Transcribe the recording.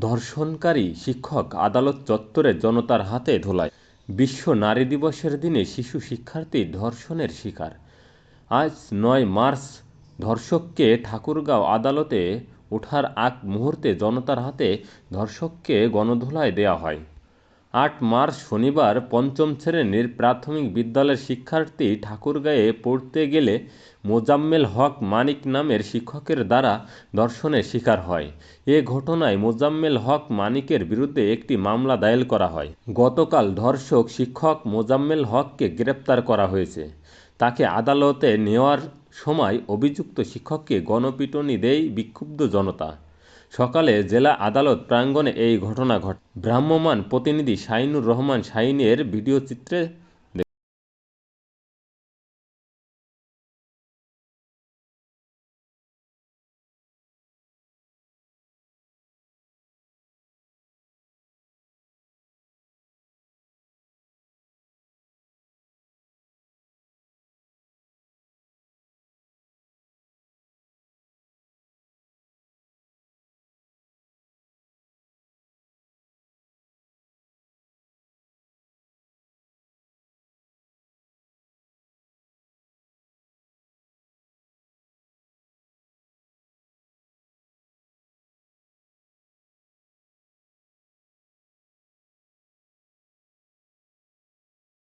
ধর্ষণকারী শিক্ষক আদালত চত্বরে জনতার হাতে ধোলায় বিশ্ব নারী দিবসের দিনে শিশু শিক্ষার্থী ধর্ষণের শিকার। আজ নয় মার্চ, ধর্ষককে ঠাকুরগাঁও আদালতে ওঠার আগ মুহূর্তে জনতার হাতে ধর্ষককে গণধোলায় দেয়া হয়। আট মার্চ শনিবার পঞ্চম শ্রেণির প্রাথমিক বিদ্যালয়ের শিক্ষার্থী ঠাকুরগাঁয়ে পড়তে গেলে মোজাম্মেল হক মানিক নামের শিক্ষকের দ্বারা ধর্ষণের শিকার হয়। এ ঘটনায় মোজাম্মেল হক মানিকের বিরুদ্ধে একটি মামলা দায়ের করা হয়। গতকাল ধর্ষক শিক্ষক মোজাম্মেল হককে গ্রেপ্তার করা হয়েছে। তাকে আদালতে নেওয়ার সময় অভিযুক্ত শিক্ষককে গণপিটুনি দেয় বিক্ষুব্ধ জনতা। সকালে জেলা আদালত প্রাঙ্গণে এই ঘটনা ঘটে। ভ্রাম্যমাণ প্রতিনিধি সাইনুর রহমান শাহিনের ভিডিওচিত্রে